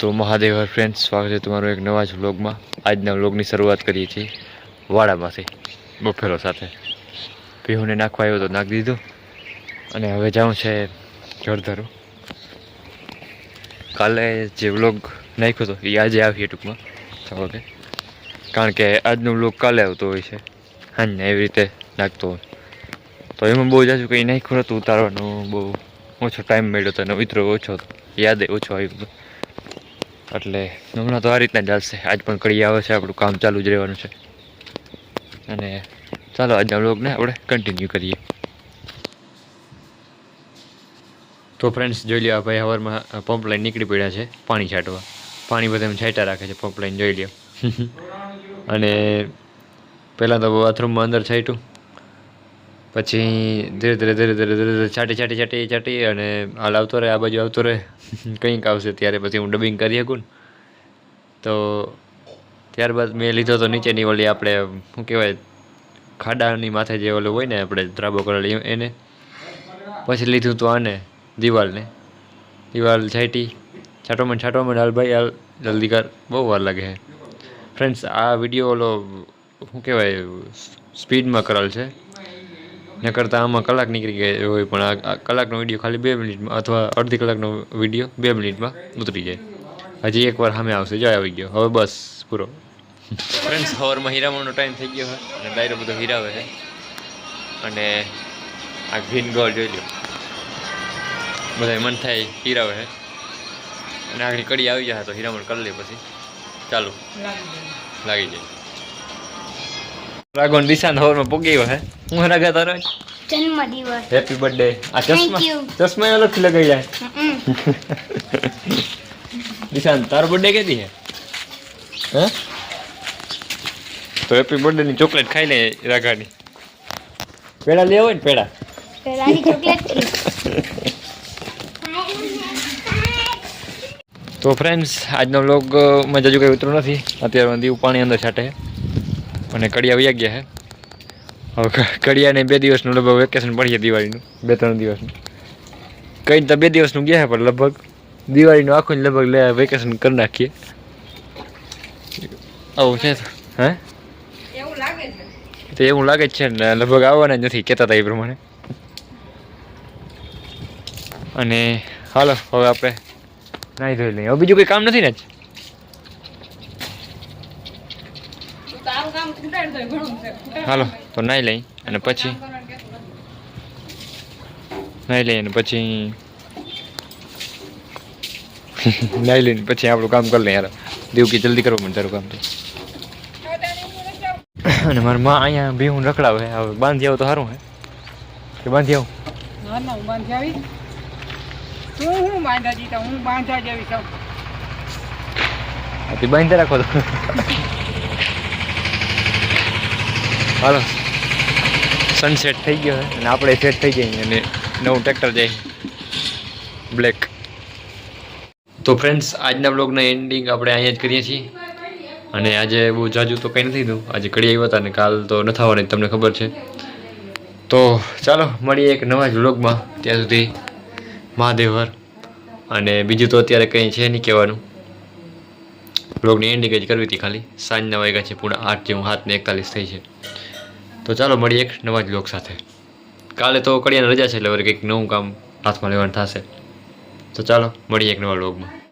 તો મહાદેવ ફ્રેન્ડ સ્વાગત છે તમારું એક નવા જ વ્લોગમાં. આજના વ્લોગની શરૂઆત કરીએ છીએ વાડામાંથી, બફેલો સાથે. ભીહુને નાખવા આવ્યો તો નાખી દીધું. અને હવે જાઉં છે જળધરું. કાલે જે વ્લોગ નાખ્યો હતો એ આજે આવીએ ટૂંકમાં. ઓકે કારણ કે આજનો વ્લોગ કાલે આવતો હોય છે. હાંજને એવી રીતે નાખતો હોય. તો એમાં બહુ જાજુ કંઈ નાખ્યું નહોતું, ઉતારવાનું બહુ ઓછો ટાઈમ મળ્યો હતો અને મિત્રો ઓછો હતો. યાદે ઓછો આવ્યો હતો. એટલે હમણાં તો આ રીતના ચાલશે. આજ પણ કડી આવે છે, આપણું કામ ચાલુ જ રહેવાનું છે. અને ચાલો આજના વ્લોગને આપણે કન્ટિન્યુ કરીએ. તો ફ્રેન્ડ્સ જોઈ લ્યો ભાઈ હવારમાં પંપ લાઈન નીકળી પડ્યા છે પાણી છાંટવા. પાણી બધા એમ છાંટા રાખે છે પંપ લાઈન જોઈ લ્યો. અને પહેલાં તો બાથરૂમમાં અંદર છાંટ્યું. પછી ધીરે ધીરે ધીરે ધીરે ધીરે ધીરે છાંટી છાંટી છાંટી છાંટી અને હાલ આવતો રહે, આ બાજુ આવતો રહે. કંઈક આવશે ત્યારે પછી હું ડબિંગ કરી શકું તો ત્યારબાદ મેં લીધો તો નીચેની ઓલી આપણે, શું કહેવાય, ખાડાની માથે જે ઓલું હોય ને આપણે ધ્રાબો કરેલી એને. પછી લીધું તો આને, દિવાલને. દિવાલ છાંટી. છાંટોમાં છાંટોમાં હાલ ભાઈ, હાલ જલ્દી કર. બહુ વાર લાગે છે. ફ્રેન્ડ્સ આ વીડિયો ઓલો, શું કહેવાય, સ્પીડમાં કરેલ છે. ન કરતાં આમાં કલાક નીકળી ગઈ હોય પણ આ કલાકનો વીડિયો ખાલી બે મિનિટમાં અથવા અડધી કલાકનો વીડિયો બે મિનિટમાં ઉતરી જાય. હજી એકવાર સામે આવશે. જાય આવી ગયો. હવે બસ પૂરો. ફ્રેન્ડ્સ સવારમાં હીરામણનો ટાઈમ થઈ ગયો છે અને ડાયરો બધો હીરાવે છે. અને આ ગ્રીન ગોળ જોઈ લો બધા મન થાય હીરાવે છે. અને આગળ કડી આવી જાય તો હીરામણ કરી લે પછી. ચાલુ. લાગી જાય. રાગોન દિશાનમાં પોગી ગયો હે. હું રાગા તારો જન્મદિવસ. હેપી બર્થડે આ ચશ્મા ચશ્મા એ અલગથી લગાઈ જાય. દિશાન તારો બર્થડે કેદી હે? હે? તો હેપી બર્થડે ની ચોકલેટ ખાઈ લે રાગાની પેડા લેવો હોય ને પેડા? પેલાની ચોકલેટ તો ફ્રેન્ડ્સ આજનો વ્લોગ મજા જજુ કંઈ ઉતરું નથી. અત્યારે દીવ પાણી અંદર છાંટે અને કડિયા વયા ગયા હે. હવે કડિયાને બે દિવસનું લગભગ વેકેશન પડીએ દિવાળીનું બે ત્રણ દિવસનું. કંઈ તો બે દિવસનું ગયા પણ લગભગ દિવાળીનું આખું જ લગભગ લે વેકેશન કરી નાખીએ. આવું છે. હે? તો એવું લાગે જ છે ને લગભગ આવવાના જ નથી કહેતા હતા એ પ્રમાણે. અને હાલો હવે આપણે નાહી ધોઈ લઈએ. હવે બીજું કંઈ કામ નથી ને જ? હાલો તો નાહી લઈ અને પછી? નાહી લઈએ અને પછી? નાહી લઈને પછી આપણું કામ કરી લઈએ યાર દેવકી જલ્દી કરવું મને તારું કામ તો. અને મારી માં અહીંયા બી હું રખડાવે હવે બાંધી આવું તો સારું હે. કે બાંધી આવું? ના ના હું બાંધી આવી. તું હું બાંધા જીતા હું બાંધા જેવી છું તે બાંધી રાખો તો. હાલો. સનસેટ થઈ ગયો અને આપણે સેટ થઈ જઈએ અને નવું ટ્રેક્ટર જાય. બ્લેક તો ફ્રેન્ડ્સ આજના બ્લોગના એન્ડિંગ આપણે અહીંયા જ કરીએ છીએ. અને આજે બહુ જાજુ તો કંઈ નથી થયું. આજે કડી આવ્યા હતા ને કાલ તો ન થવાની તમને ખબર છે. તો ચાલો મળીએ એક નવા જ વ્લોગમાં ત્યાં સુધી મહાદેવર અને બીજું તો અત્યારે કંઈ છે નહીં કહેવાનું. બ્લોગની એન્ડિંગ જ કરવી હતી ખાલી. સાંજના વાગ્યા છે પૂરા આઠ જેવું હાથ ને એકતાલીસ થઈ છે. તો ચાલો મળીએ એક નવા જ લોક સાથે. કાલે તો કડિયાની રજા છે એટલે કંઈક નવું કામ હાથમાં લેવાનું થશે. તો ચાલો, મળીએ એક નવા બ્લોગમાં